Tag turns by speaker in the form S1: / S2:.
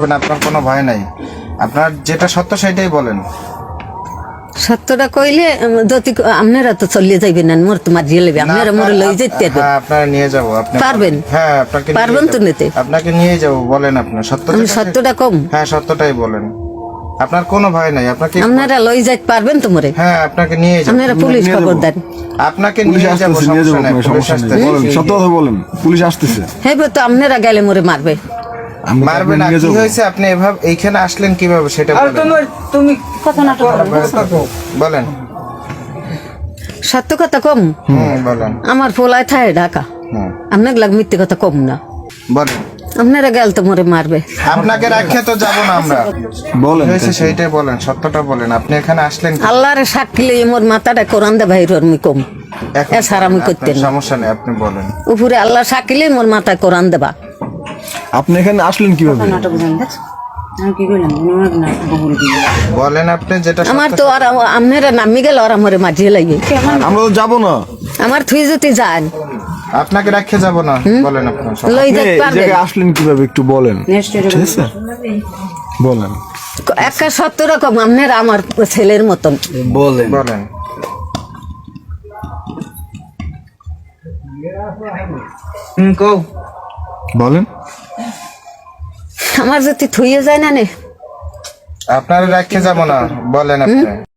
S1: করবেন, আপনার কোনো ভয় নাই। আপনার যেটা সত্য সেটাই বলেন।
S2: সত্যটা কইলে যদি আপনারা তো চলিয়ে যাইবেন না মোর তোমার দিয়ে লেবে আপনারা মোর লই যেতে পারবেন
S1: আপনারা নিয়ে যাব আপনি
S2: পারবেন?
S1: হ্যাঁ আপনাকে
S2: পারবেন তো নিতে?
S1: আপনাকে নিয়ে যাব বলেন
S2: আমি সত্যটা কম।
S1: হ্যাঁ সত্যটাই বলেন। আপনার কোনো ভয় নাই আপনাকে
S2: আপনারা লই যাইতে পারবেন তো মোরে?
S1: হ্যাঁ আপনাকে নিয়ে যাব।
S2: আপনারা পুলিশ খবর দেন।
S1: আপনাকে নিয়ে যাব সমস্যা নাই
S3: সমস্যা নেই। বলেন সত্য কথা বলেন পুলিশ আসতেছে।
S2: হ্যাঁ তো আপনারা গেলে মোরে মারবে।
S1: মারবে না। কি হয়েছে? আপনি এভাবে এইখানে আসলেন কীভাবে? সেটা
S4: আর
S1: বলেন।
S4: তোমার তুমি
S1: বলেন
S2: সত্য কথা কম?
S1: বলেন।
S2: আমার পোলায় থাকে ঢাকা। আপনার লাগ মিথ্যে কথা কম না।
S1: বলেন।
S2: আপনারা গেল তো মোরে মারবে।
S1: আপনাকে রাখে তো যাব না আমরা।
S3: বলেন
S1: হয়েছে সেইটাই বলেন সত্যটা বলেন। আপনি এখানে আসলেন?
S2: আল্লাহরে সাক্ষী লই মোর মাথাটা কোরআন দে ভাই আমি কম। এ করতেন।
S1: সমস্যা নেই আপনি বলেন।
S2: উপরে আল্লাহ সাক্ষী লই মোর মাথায় কোরআন দেবা।
S3: আপনি এখানে আসলেন কীভাবে?
S4: আমি কি করলাম না বহুল দিয়ে
S1: বলেন আপনি যেটা
S2: আমার তো আর আপনারা নামি গেল আর আমারে মাঝিয়ে লাগে।
S3: আমরা তো যাব না।
S2: আমার থুই যদি যান।
S1: আপনাকে রাখে যাব না বলেন আপনার
S2: লই
S3: আপনি
S2: পারবেন।
S3: আসলেন কীভাবে একটু বলেন। ঠিক আছে? বলেন।
S2: একটা সত্য রকম আপনারা আমার ছেলের মতন।
S3: বলেন।
S1: বলেন।
S4: হুম কও।
S3: বলেন।
S2: আমার যদি থুইয়ে যায় না নে।
S1: আপনার রাখে যাব না বলেন আপনি।